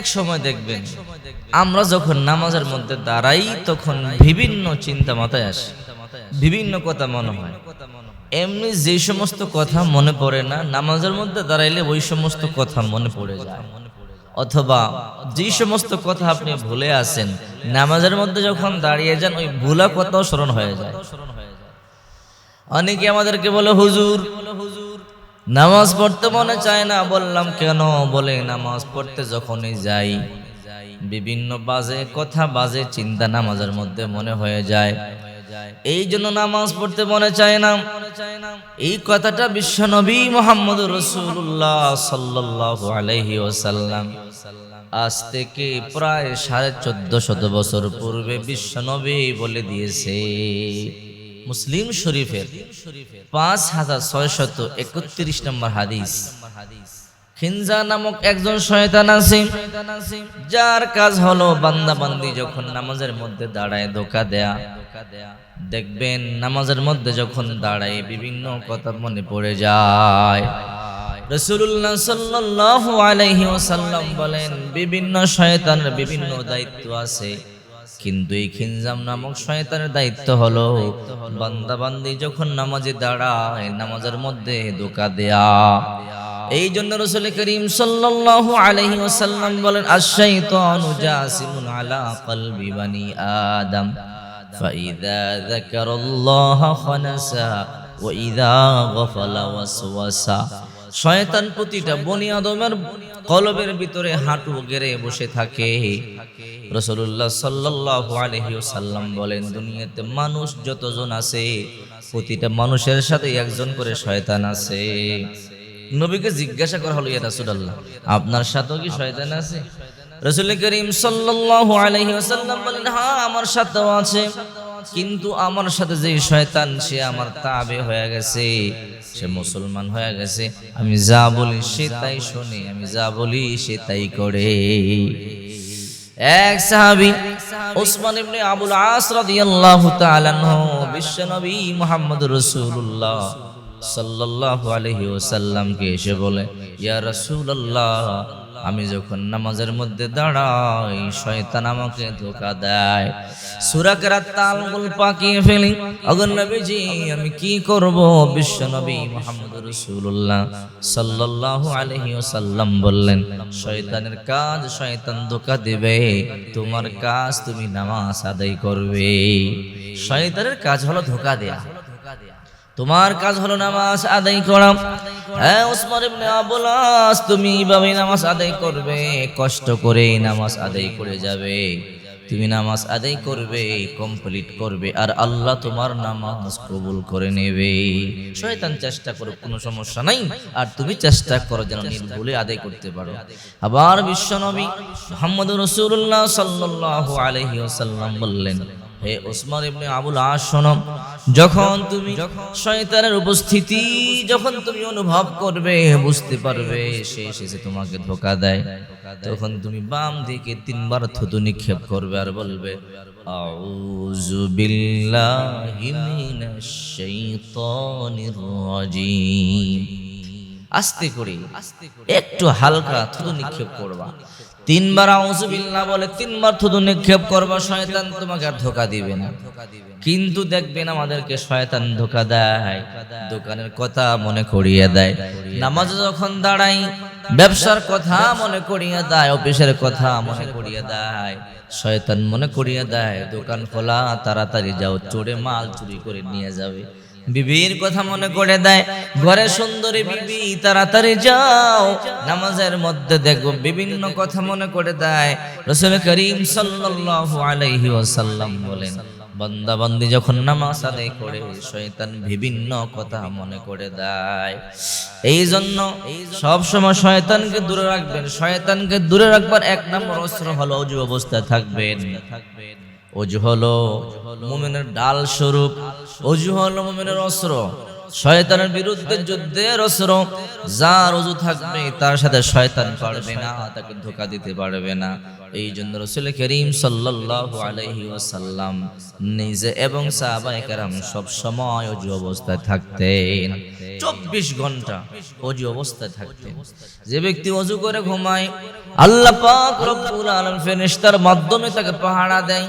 এক সময় দেখবেন, আমরা যখন নামাজের মধ্যে দাঁড়াই, তখন বিভিন্ন চিন্তা মাথায় আসে, বিভিন্ন কথা মনে হয়। এমনি যে সমস্ত কথা মনে পড়ে না, নামাজের মধ্যে দাঁড়াইলে ওই সমস্ত কথা মনে পড়ে যায়। অথবা যে সমস্ত কথা আপনি ভুলে আসেন নামাজের মধ্যে যখন দাঁড়িয়ে যান, ওই ভুলা কথাও স্মরণ হয়ে যায়। অনেকে আমাদেরকে বলে, হুজুর নামাজ পড়তে মনে চায় না, বললাম, কেন? বলে, নামাজ পড়তে যখনই যাই, বিভিন্ন বাজে কথা, বাজে চিন্তা নামাজের মধ্যে মনে হয়ে যায়। এই জন্য নামাজ পড়তে মনে চায় না। এই কথাটা বিশ্বনবী মোহাম্মদ রসুল্লাহ সাল্লাহ আলহি ওসাল্লাম আজ থেকে প্রায় সাড়ে চোদ্দ শত বছর পূর্বে বিশ্বনবী বলে দিয়েছে। মুসলিম শরীফের পাঁচ হাজার ছয় শত একত্রিশ নম্বর হাদিস। খিনজা নামক একজন শয়তান আছে, যার কাজ হলো বান্দা বান্দি যখন নামাজের মধ্যে দাঁড়ায় ধোকা দেয়া। দেখবেন নামাজের মধ্যে যখন দাঁড়ায় বিভিন্ন কথা মনে পড়ে যায়। রসুল্লাহ সাল্লাল্লাহু আলাইহি ওয়াসাল্লাম বলেন, বিভিন্ন শয়তানের বিভিন্ন দায়িত্ব আছে। কিন্তু এই খিনজাম নামক শয়তানের দায়িত্ব হলো বান্দা বান্দি যখন নামাজে দাঁড়ায় নামাজের মধ্যে ধোকা দেয়া এই জন্য রসুল করিম সাল্লাল্লাহু আলাইহি ওয়াসাল্লাম বলেন আশ-শাইতানু জাসিমুন আলা কলবি বানি আদম فإذا ذكر الله خنسا وإذا غفل وسوسا শয়তান প্রতিটা বনি আদমের কলবের ভিতরে হাঁটু গেড়ে বসে থাকে। রসুল্লাহ সাল্লাহ আলহি সাল্লাম বলেন, দুনিয়াতে মানুষ যতজন আছে, প্রতিটা মানুষের সাথে একজন করে শয়তান আছে। নবীকে জিজ্ঞাসা করা হলো, ইয়া রাসূলুল্লাহ, আপনার সাথেও কি শয়তান আছে? রসুল করিম সাল্লাল্লাহু আলাইহি ওয়াসাল্লাম বলেন হ্যাঁ আমার সাথেও আছে। কিন্তু আমার সাথে যে শয়তান, সে আমার তাবে হয়ে গেছে, সে মুসলমান হয়ে গেছে। আমি যা বলি সে তাই শুনে, আমি যা বলি সে তাই করে। এক সাহাবী ওসমান ইবনে আবুল আস রাদিয়াল্লাহু তাআলা বিশ্বনবী মুহাম্মদ রাসূলুল্লাহ সাল্লাল্লাহু আলাইহি ওয়াসাল্লামকে এসে বলে, ইয়া রাসূলুল্লাহ আমি যখন নামাজের মধ্যে দাঁড়াই, শয়তান আমাকে ধোকা দেয়। সুরাকের তালগুল পাকিয়ে ফেলি। অগর নবীজি, আমি কি করব? বিশ্ব নবী মোহাম্মদ রসুল্লাহ সাল্লাল্লাহু আলাইহি সাল্লাম বললেন, শয়তানের কাজ শয়তান ধোকা দেবে। তোমার কাজ তুমি নামাজ আদায় করবে। শয়তানের কাজ হলো ধোকা দেয়া। তোমার কাজ হলো নামাজ আদায় করা। হ্যাঁ ওসমান ইবনে আবুল আস তুমি এইভাবে নামাজ আদায় করবে, কষ্ট করে নামাজ আদায় করে যাবে। তুমি নামাজ আদায় করবে কমপ্লিট করবে, আর আল্লাহ তোমার নামাজ কবুল করে নেবে। শয়তান চেষ্টা করো কোনো সমস্যা নাই, আর তুমি চেষ্টা করো যেন নির্ভুলে আদায় করতে পারো। আবার বিশ্বনবী মোহাম্মদ রসুল্লাহ সাল্লাল্লাহু আলাইহি ওয়াসাল্লাম বললেন, হে ওসমান ইবনে আবুল আস যখন তুমি শয়তানের উপস্থিতি, যখন তুমি অনুভব করবে, বুঝতে পারবে, সে এসেছে তোমাকে ধোকা দেয়। তখন তুমি বাম দিকে তিনবার থুতু নিক্ষেপ করবে আর বলবে, আউযু বিল্লাহি মিনাশ শাইতানির রাজিম। আস্তে করে, একটু হালকা থুতু নিক্ষেপ করবা। তিনবার আউজুবিল্লাহ বলে, তিনবার থুতু নিক্ষেপ করবা, শয়তান তোমাকে আর ধোকা দিবে না। কিন্তু দেখবেন আমাদেরকে শয়তান ধোকা দেয়, দোকানের কথা মনে করিয়ে দেয়, নামাজে যখন দাঁড়াই, ব্যবসার কথা মনে করিয়ে দেয়, অফিসের কথা মনে করিয়ে দেয়, শয়তান মনে করিয়ে দেয়, দোকান খোলা, তাড়াতাড়ি যাও, চোরে মাল চুরি করে নিয়ে যাবে। বিবির কথা মনে করে দেয়, ঘরে সুন্দরী বিবি, তাড়াতাড়ি যাও। নামাজের মধ্যে দেখো বিভিন্ন কথা মনে করে দেয়। রসুল করিম সাল্লাল্লাহু আলাইহি ওয়াসাল্লাম বলেন বান্দা বান্দি যখন নামাজ আদায় করে, শয়তান বিভিন্ন কথা মনে করে দেয়। এই জন্য সব সময় শয়তানকে দূরে রাখবেন। শয়তানকে দূরে রাখবার এক নম্বর অস্ত্র হলো অজু অবস্থায় থাকবেন। অজু হলো মুমিনের ডাল স্বরূপ। অজু হলো মুমিনের অস্ত্র। শয়তানের বিরুদ্ধে যুদ্ধের অস্ত্র। যার অজু থাকবে, তার সাথে শয়তান পারবে না, তাকে ধোকা দিতে পারবে না। এই জন্য রসুল করিম সাল্লাল্লাহু আলাইহি ওয়াসাল্লাম নিজে এবং সাহাবায়ে কেরাম সব সময় অজু অবস্থায় থাকতেন। চব্বিশ ঘণ্টা অজু অবস্থায় থাকতেন। যে ব্যক্তি অজু করে ঘুমায়, আল্লাহ পাক রব্বুল আলামিন ফেরেশতার মাধ্যমে তাকে পাহারা দেয়।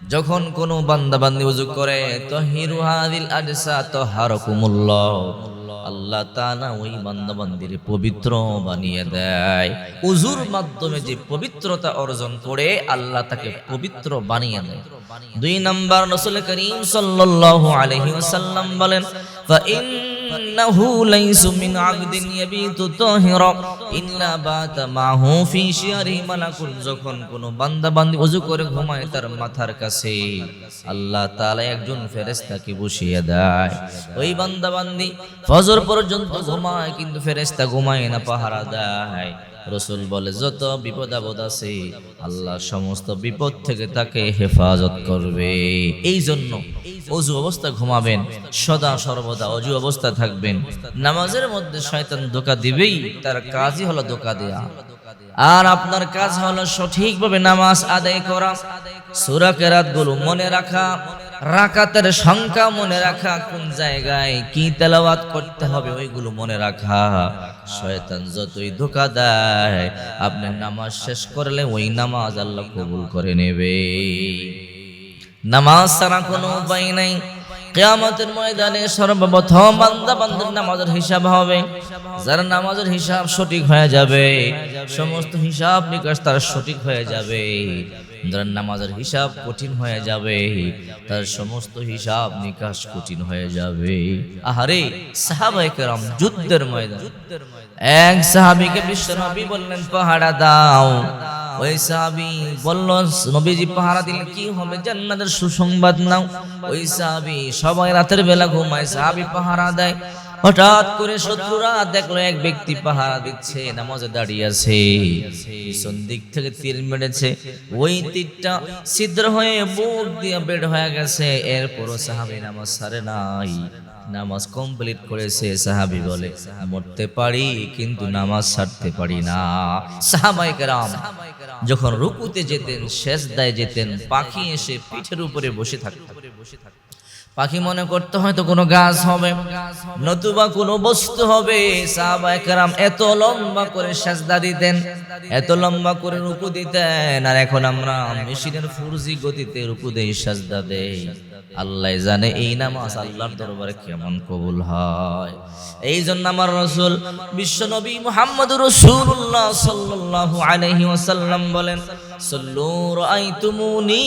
যখন কোনো বান্দাবান্দি উজু করে তো হিরুহাদিল আজসা তো আল্লাহ তানা ওই বান্দাবান্দির পবিত্র বানিয়ে দেয়। উজুর মাধ্যমে যে পবিত্রতা অর্জন করে, আল্লাহ তাকে পবিত্র বানিয়ে দেয়। দুই নাম্বার নসুল করিম সাল্লাহ আলহিম বলেন إنه ليس من عبد يبيت طاهرا إلا بات معه في شعره ملك যখন কোন বান্দা বান্দি ওযু করে ঘুমায় তার মাথার কাছে আল্লাহ তাআলা একজন ফেরেশতাকে বসিয়ে দেয় ওই বান্দা বান্দি ফজর পর্যন্ত ঘুমায় কিন্তু ফেরেশতা ঘুমায় না পাহারা দেয় রসুল বলে যত বিপদ আপদ আছে আল্লাহ সমস্ত বিপদ থেকে তাকে হেফাজত করবে এই জন্য অজু অবস্থা ঘুমাবেন, সদা সর্বদা অজু অবস্থা থাকবেন। নামাজের মধ্যে শয়তান ধোকা দিবেই, তার কাজই হলো ধোকা দেয়া। আর আপনার কাজ হলো সঠিকভাবে নামাজ আদায় করা, সুরা কেরাতগুলো মনে রাখা, রাকাতের সংখ্যা মনে রাখা, কোন জায়গায় কি তেলাওয়াত করতে হবে ওইগুলো মনে রাখা। শয়তান যতই ধোকা দেয়, আপনি নামাজ শেষ করলে ওই নামাজ আল্লাহ কবুল করে নেবে। নামাজ ছাড়া কোনো উপায় নাই। কেয়ামতের ময়দানে সর্বপ্রথম বান্দা বান্দার নামাজের হিসাব হবে। যার নামাজের হিসাব সঠিক হয়ে যাবে, সমস্ত হিসাব নিকাশ তার সঠিক হয়ে যাবে। যার নামাজের হিসাব কঠিন হয়ে যাবে, তার সমস্ত হিসাব নিকাশ কঠিন হয়ে যাবে। আহারে, সাহাবায়ে কেরাম যুদ্ধের ময়দান। এক সাহাবীকে বিশ্ব নবী বললেন পাহাড়া দাও। ওই সাহাবি বলল, নবীজি পাহারা দিলে কি হবে জান্নাতের সুসংবাদ নাও। ওই সাহাবি সবাই রাতের বেলা ঘুমায়, সাহাবি পাহারা দেয়। হঠাৎ করে শত্রুরা দেখল এক ব্যক্তি পাহারা দিচ্ছে, নামাজে দাঁড়িয়ে আছে। পিছন দিক থেকে তীর মেরেছে। ওই তীরটা ছিদ্র হয়ে বুক দিয়ে বের হয়ে গেছে। এরপরও সাহাবি নামাজ সারে নাই। নামাজ কমপ্লিট করেছে, সাহাবি বলে, মরতে পারি, কিন্তু নামাজ ছাড়তে পারি না। সাহাবাই কেরাম যখন রুকুতে যেতেন শেষ দায় যেতেন, পাখি এসে পিঠের উপরে বসে থাকতো। পাখি মনে করতে হয়তো কোনো গাছ হবে, নতুবা কোনো বস্তু হবে। সাহাবায়ে এত লম্বা করে সাজদা দিতেন, এত লম্বা করে রুকু দিতেন, আর এখন আমরা মেশিনের ফুরজি গতিতে রুকু দেই সাজদা দেই। আল্লাহ জানে এই নামাজ আল্লাহর দরবারে কেমন কবুল হয়। এই জন্য আমার রসুল বিশ্ব নবী মুহাম্মদ রসুল্লাহ সাল্লাল্লাহু আলাইহি ওয়াসাল্লাম বলেন, সল্লু রাআইতুমুনি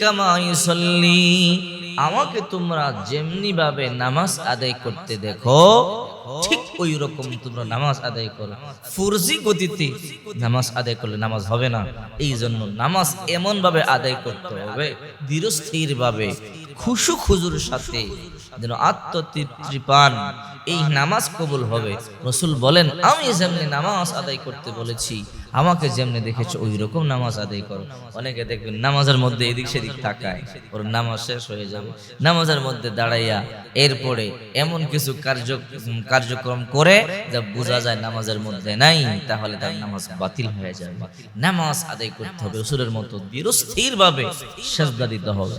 কামা ইউসাল্লি। আমাকে তোমরা যেমনি ভাবে নামাজ আদায় করতে দেখো, ঠিক ওই রকম তোমরা নামাজ আদায় করো। ফুরজি গতিতে নামাজ আদায় করলে নামাজ হবে না। এই জন্য নামাজ এমন ভাবে আদায় করতে হবে ধীরস্থির ভাবে খুশু খুজুর সাথে, যেন আত্মতৃপ্তি পান। এই নামাজ কবুল হবে। রসুল বলেন, আমি যেমনি নামাজ আদায় করতে বলেছি আমাকে যেমনি দেখেছ ওই রকম নামাজ আদায় করো। অনেকে দেখবেন নামাজের মধ্যে এদিক সেদিক তাকায়, ওর নামাজ শেষ হয়ে যাবে। নামাজের মধ্যে দাঁড়াইয়া এরপরে এমন কিছু কার্য কার্যক্রম করে যা বোঝা যায় নামাজের মধ্যে নাই, তাহলে তার নামাজ বাতিল হয়ে যাবে। নামাজ আদায় করতে হবে, রসুলের মতো দৃঢ়স্থির ভাবে সেজদা দিতে হবে।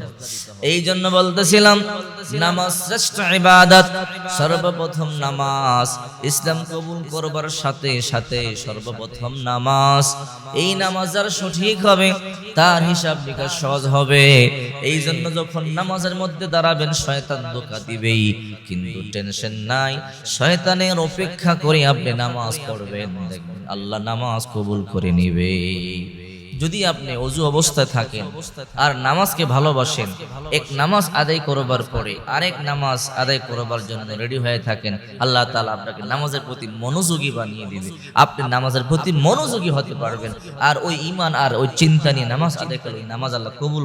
এই জন্য বলতেছিলাম, নামাজ শ্রেষ্ঠ ইবাদত, সর্বপ্রথম নামাজ ইসলাম কবুল করবার সাথে সাথে সর্বপ্রথম নামাজ এই নামাজ যার সঠিক হবে, তার হিসাব নিকাশ সহজ হবে। এই জন্য যখন নামাজের মধ্যে দাঁড়াবেন, শয়তান ধোকা দিবেই। কিন্তু টেনশন নাই, শয়তানের অপেক্ষা করে আপনি নামাজ পড়বেন। দেখবেন আল্লাহ নামাজ কবুল করে নিবে। যদি আপনি অজু অবস্থায় থাকেন আর নামাজকে ভালোবাসেন, এক নামাজ আদায় করবার পরে আরেক নামাজ আদায় করবার জন্য রেডি হয়ে থাকেন, আল্লাহ তালা আপনাকে নামাজের প্রতি মনোযোগী বানিয়ে দিবে। আপনি নামাজের প্রতি মনোযোগী হতে পারবেন। আর ওই ইমান আর ওই চিন্তা নিয়ে নামাজ আদায় করলে নামাজ আল্লাহ কবুল